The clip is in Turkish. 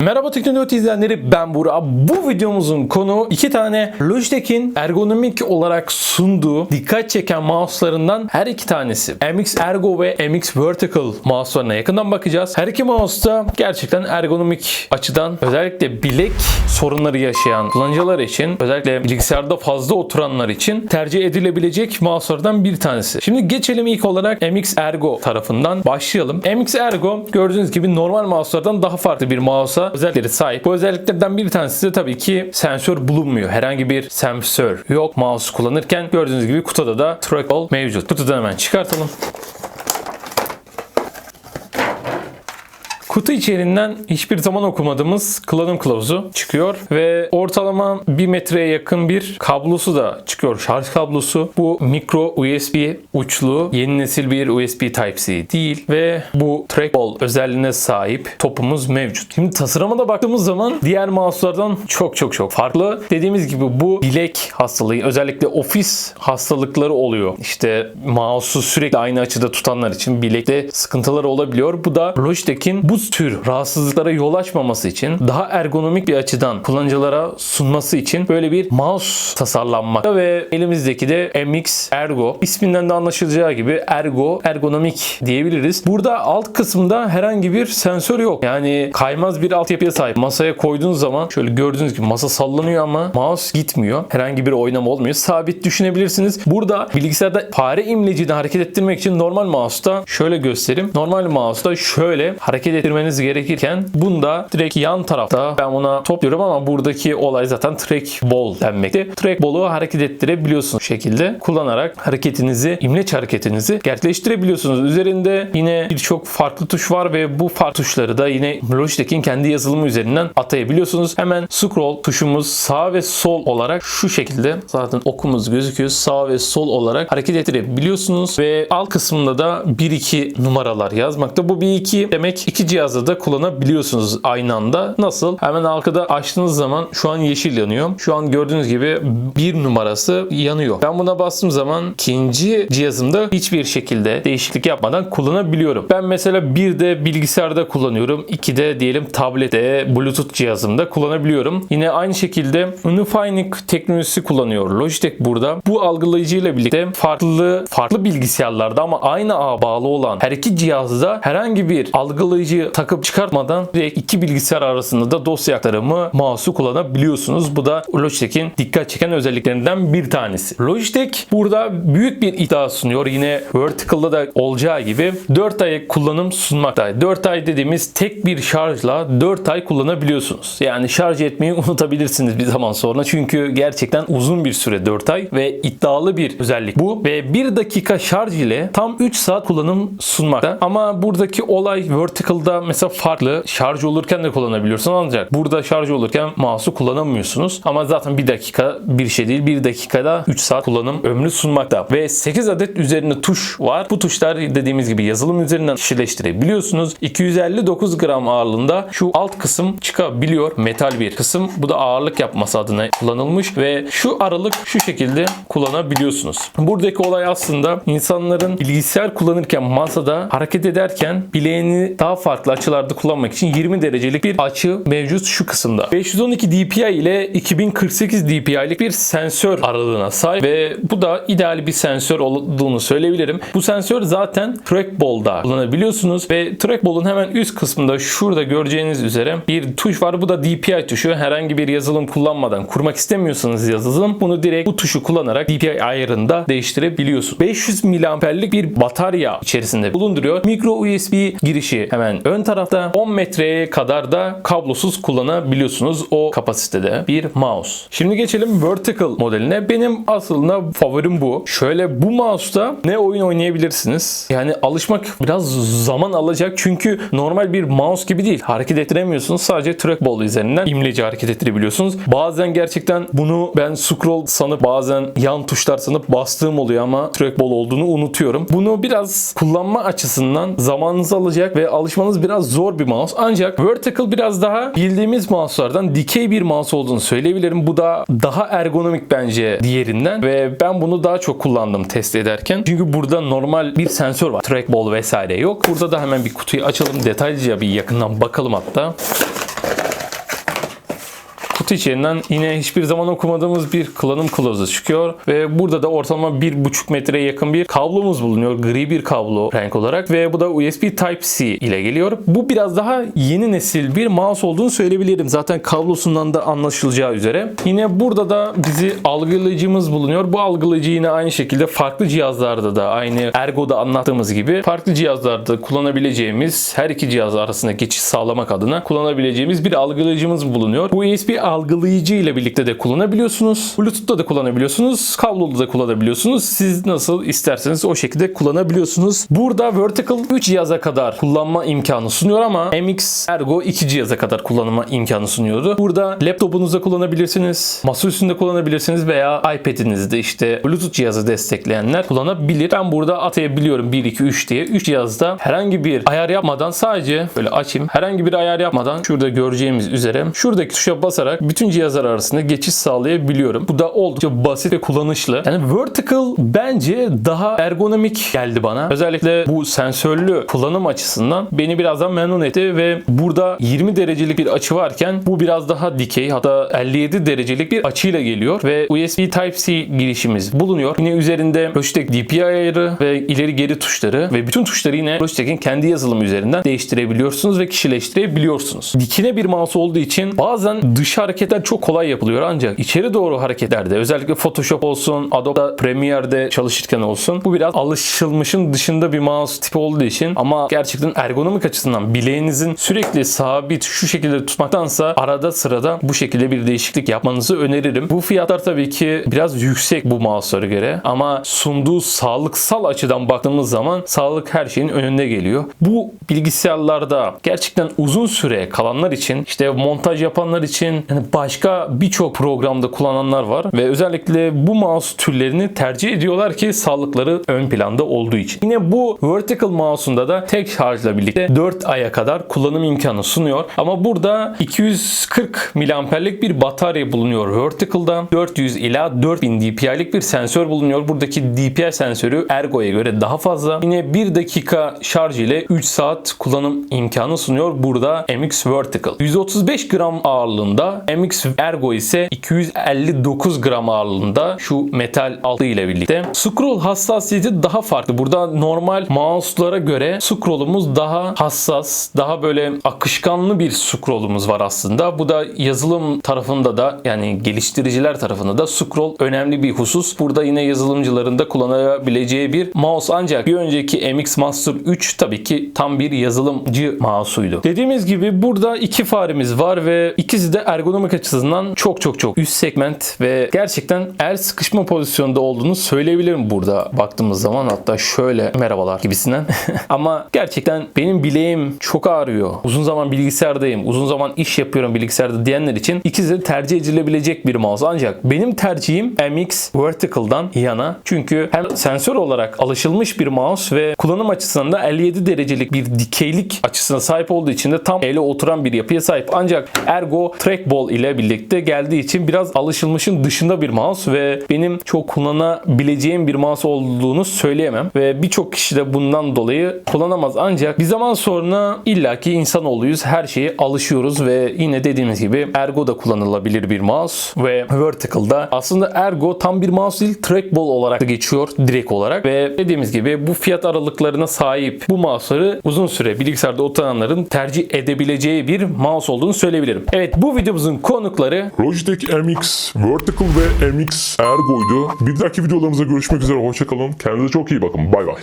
Merhaba Teknoloji izleyenleri ben Burak. Bu videomuzun konu iki tane Logitech'in ergonomik olarak sunduğu dikkat çeken mouse'larından her iki tanesi. MX Ergo ve MX Vertical mouse'larına yakından bakacağız. Her iki mouse da gerçekten ergonomik açıdan özellikle bilek sorunları yaşayan kullanıcılar için özellikle bilgisayarda fazla oturanlar için tercih edilebilecek mouse'lardan bir tanesi. Şimdi geçelim ilk olarak MX Ergo tarafından başlayalım. MX Ergo gördüğünüz gibi normal mouse'lardan daha farklı bir mouse'a özellikleri sahip. Bu özelliklerden bir tanesi de tabii ki sensör bulunmuyor. Herhangi bir sensör yok mouse kullanırken. Gördüğünüz gibi kutuda da trackball mevcut. Kutudan hemen çıkartalım. Kutu içeriğinden hiçbir zaman okumadığımız kullanım kılavuzu çıkıyor ve ortalama 1 metreye yakın bir kablosu da çıkıyor. Şarj kablosu. Bu micro USB uçlu yeni nesil bir USB Type-C değil ve bu trackball özelliğine sahip topumuz mevcut. Şimdi tasarıma da baktığımız zaman diğer mouse'lardan çok çok çok farklı. Dediğimiz gibi bu bilek hastalığı özellikle ofis hastalıkları oluyor. İşte mouse'u sürekli aynı açıda tutanlar için bilekte sıkıntıları olabiliyor. Bu da Logitech'in bu tür rahatsızlıklara yol açmaması için daha ergonomik bir açıdan kullanıcılara sunması için böyle bir mouse tasarlanmakta ve elimizdeki de MX Ergo isminden de anlaşılacağı gibi ergo ergonomik diyebiliriz. Burada alt kısımda herhangi bir sensör yok. Yani kaymaz bir altyapıya sahip. Masaya koyduğunuz zaman şöyle gördüğünüz gibi masa sallanıyor ama mouse gitmiyor. Herhangi bir oynama olmuyor. Sabit düşünebilirsiniz. Burada bilgisayarda fare imlecini hareket ettirmek için normal mouse'da şöyle göstereyim. Normal mouse'da şöyle hareket ettirmeniz gerekirken bunda direkt yan tarafta ben buna topluyorum ama buradaki olay zaten trackball denmekte. Trackball'u hareket ettirebiliyorsunuz şekilde kullanarak hareketinizi, imleç hareketinizi gerçekleştirebiliyorsunuz. Üzerinde yine birçok farklı tuş var ve bu farklı tuşları da yine Logitech'in kendi yazılımı üzerinden atayabiliyorsunuz. Hemen scroll tuşumuz sağ ve sol olarak şu şekilde zaten okumuz gözüküyor. Sağ ve sol olarak hareket ettirebiliyorsunuz ve alt kısmında da 1-2 numaralar yazmakta. Bu 1-2 demek iki cihazda da kullanabiliyorsunuz aynı anda. Nasıl? Hemen arkada açtığınız zaman şu an yeşil yanıyor. Şu an gördüğünüz gibi bir numarası yanıyor. Ben buna bastığım zaman ikinci cihazımda hiçbir şekilde değişiklik yapmadan kullanabiliyorum. Ben mesela bir de bilgisayarda kullanıyorum. iki de diyelim tablette, bluetooth cihazımda kullanabiliyorum. Yine aynı şekilde Unifying teknolojisi kullanıyor Logitech burada. Bu algılayıcıyla birlikte farklı farklı bilgisayarlarda ama aynı ağa bağlı olan her iki cihazda herhangi bir algılayıcı takıp çıkartmadan direkt iki bilgisayar arasında da dosya aktarımı mouse'u kullanabiliyorsunuz. Bu da Logitech'in dikkat çeken özelliklerinden bir tanesi. Logitech burada büyük bir iddia sunuyor. Yine Vertical'da da olacağı gibi 4 ay kullanım sunmakta. 4 ay dediğimiz tek bir şarjla 4 ay kullanabiliyorsunuz. Yani şarj etmeyi unutabilirsiniz bir zaman sonra. Çünkü gerçekten uzun bir süre 4 ay ve iddialı bir özellik bu. Ve 1 dakika şarj ile tam 3 saat kullanım sunmakta. Ama buradaki olay Vertical'da mesela farklı. Şarj olurken de kullanabiliyorsun ancak burada şarj olurken mouse'u kullanamıyorsunuz. Ama zaten 1 dakika bir şey değil. 1 dakikada 3 saat kullanım ömrü sunmakta. Ve 8 adet üzerinde tuş var. Bu tuşlar dediğimiz gibi yazılım üzerinden kişileştirebiliyorsunuz. 259 gram ağırlığında şu alt kısım çıkabiliyor. Metal bir kısım. Bu da ağırlık yapması adına kullanılmış ve şu aralık şu şekilde kullanabiliyorsunuz. Buradaki olay aslında insanların bilgisayar kullanırken masada hareket ederken bileğini daha farklı açılarda kullanmak için 20 derecelik bir açı mevcut şu kısımda. 512 dpi ile 2048 dpi'lik bir sensör aralığına sahip ve bu da ideal bir sensör olduğunu söyleyebilirim. Bu sensör zaten trackball'da kullanabiliyorsunuz ve trackball'un hemen üst kısmında şurada göreceğiniz üzere bir tuş var. Bu da DPI tuşu. Herhangi bir yazılım kullanmadan kurmak istemiyorsanız yazılım bunu direkt bu tuşu kullanarak DPI ayarında değiştirebiliyorsunuz. 500 miliamperlik bir batarya içerisinde bulunduruyor. Micro USB girişi hemen ön tarafta 10 metreye kadar da kablosuz kullanabiliyorsunuz o kapasitede bir mouse. Şimdi geçelim vertical modeline. Benim aslında favorim bu. Şöyle bu mouse'da ne oyun oynayabilirsiniz? Yani alışmak biraz zaman alacak çünkü normal bir mouse gibi değil. Hareket ettiremiyorsunuz. Sadece trackball üzerinden imleci hareket ettirebiliyorsunuz. Bazen gerçekten bunu ben scroll sanıp bazen yan tuşlar sanıp bastığım oluyor ama trackball olduğunu unutuyorum. Bunu biraz kullanma açısından zamanınızı alacak ve alışmanız biraz zor bir mouse. Ancak vertical biraz daha bildiğimiz mouse'lardan dikey bir mouse olduğunu söyleyebilirim. Bu da daha ergonomik bence diğerinden ve ben bunu daha çok kullandım test ederken. Çünkü burada normal bir sensör var. Trackball vesaire yok. Burada da hemen bir kutuyu açalım. Detaylıca bir yakından bakalım hatta. Kutu içinden yine hiçbir zaman okumadığımız bir kullanım kılavuzu çıkıyor ve burada da ortalama 1,5 metreye yakın bir kablomuz bulunuyor. Gri bir kablo renk olarak ve bu da USB Type-C ile geliyor. Bu biraz daha yeni nesil bir mouse olduğunu söyleyebilirim. Zaten kablosundan da anlaşılacağı üzere. Yine burada da bizi algılayıcımız bulunuyor. Bu algılayıcı yine aynı şekilde farklı cihazlarda da aynı Ergo'da anlattığımız gibi farklı cihazlarda kullanabileceğimiz her iki cihaz arasında geçiş sağlamak adına kullanabileceğimiz bir algılayıcımız bulunuyor. Bu USB algılayıcı ile birlikte de kullanabiliyorsunuz. Bluetooth'ta da kullanabiliyorsunuz. Kablolu da kullanabiliyorsunuz. Siz nasıl isterseniz o şekilde kullanabiliyorsunuz. Burada Vertical 3 cihaza kadar kullanma imkanı sunuyor ama MX Ergo 2 cihaza kadar kullanma imkanı sunuyordu. Burada laptopunuzda kullanabilirsiniz. Masa üstünde kullanabilirsiniz veya iPad'inizde işte Bluetooth cihazı destekleyenler kullanabilir. Ben burada atayabiliyorum 1 2 3 diye. 3 cihazda herhangi bir ayar yapmadan sadece böyle açayım. Herhangi bir ayar yapmadan şurada göreceğimiz üzere şuradaki tuşa basarak bütün cihazlar arasında geçiş sağlayabiliyorum. Bu da oldukça basit ve kullanışlı. Yani Vertical bence daha ergonomik geldi bana. Özellikle bu sensörlü kullanım açısından beni birazdan memnun etti ve burada 20 derecelik bir açı varken bu biraz daha dikey hatta 57 derecelik bir açıyla geliyor ve USB Type-C girişimiz bulunuyor. Yine üzerinde Logitech DPI ayarı ve ileri geri tuşları ve bütün tuşları yine Logitech'in kendi yazılımı üzerinden değiştirebiliyorsunuz ve kişileştirebiliyorsunuz. Dikine bir mouse olduğu için bazen dış hareketler çok kolay yapılıyor ancak içeri doğru hareketlerde özellikle Photoshop olsun, Adobe Premiere'de çalışırken olsun bu biraz alışılmışın dışında bir mouse tipi olduğu için ama gerçekten ergonomik açısından bileğinizin sürekli sabit şu şekilde tutmaktansa arada sırada bu şekilde bir değişiklik yapmanızı öneririm. Bu fiyatlar tabii ki biraz yüksek bu mouse'lara göre ama sunduğu sağlıksal açıdan baktığımız zaman sağlık her şeyin önünde geliyor. Bu bilgisayarlarda gerçekten uzun süre kalanlar için işte montaj yapanlar için yani başka birçok programda kullananlar var ve özellikle bu mouse türlerini tercih ediyorlar ki sağlıkları ön planda olduğu için. Yine bu vertical mouse'unda da tek şarjla birlikte 4 aya kadar kullanım imkanı sunuyor. Ama burada 240 miliamperlik bir batarya bulunuyor vertical'da. 400 ila 4000 dpi'lik bir sensör bulunuyor. Buradaki DPI sensörü Ergo'ya göre daha fazla. Yine 1 dakika şarj ile 3 saat kullanım imkanı sunuyor burada MX Vertical. 135 gram ağırlığında MX Ergo ise 259 gram ağırlığında şu metal altı ile birlikte. Scroll hassasiyeti daha farklı. Burada normal mouse'lara göre scroll'umuz daha hassas, daha böyle akışkanlı bir scroll'umuz var aslında. Bu da yazılım tarafında da yani geliştiriciler tarafında da scroll önemli bir husus. Burada yine yazılımcıların da kullanabileceği bir mouse ancak bir önceki MX Master 3 tabii ki tam bir yazılımcı mouse'uydu. Dediğimiz gibi burada iki faremiz var ve ikisi de ergonomik açısından çok çok çok üst segment ve gerçekten el sıkışma pozisyonda olduğunu söyleyebilirim burada baktığımız zaman hatta şöyle merhabalar gibisinden. Ama gerçekten benim bileğim çok ağrıyor. Uzun zaman bilgisayardayım. Uzun zaman iş yapıyorum bilgisayarda diyenler için ikisi de tercih edilebilecek bir mouse. Ancak benim tercihim MX Vertical'dan yana. Çünkü hem sensör olarak alışılmış bir mouse ve kullanım açısından da 57 derecelik bir dikeylik açısına sahip olduğu için de tam ele oturan bir yapıya sahip. Ancak Ergo Trackball ile birlikte geldiği için biraz alışılmışın dışında bir mouse ve benim çok kullanabileceğim bir mouse olduğunu söyleyemem. Ve birçok kişi de bundan dolayı kullanamaz. Ancak bir zaman sonra illaki insanoğluyuz. Her şeye alışıyoruz ve yine dediğimiz gibi Ergo da kullanılabilir bir mouse ve Vertical'da aslında Ergo tam bir mouse değil trackball olarak da geçiyor direkt olarak ve dediğimiz gibi bu fiyat aralıklarına sahip bu mouse'ları uzun süre bilgisayarda oturanların tercih edebileceği bir mouse olduğunu söyleyebilirim. Evet bu videomuzun konukları Logitech MX Vertical ve MX Ergo'ydu. Bir dahaki videolarımızda görüşmek üzere. Hoşçakalın. Kendinize çok iyi bakın. Bay bay.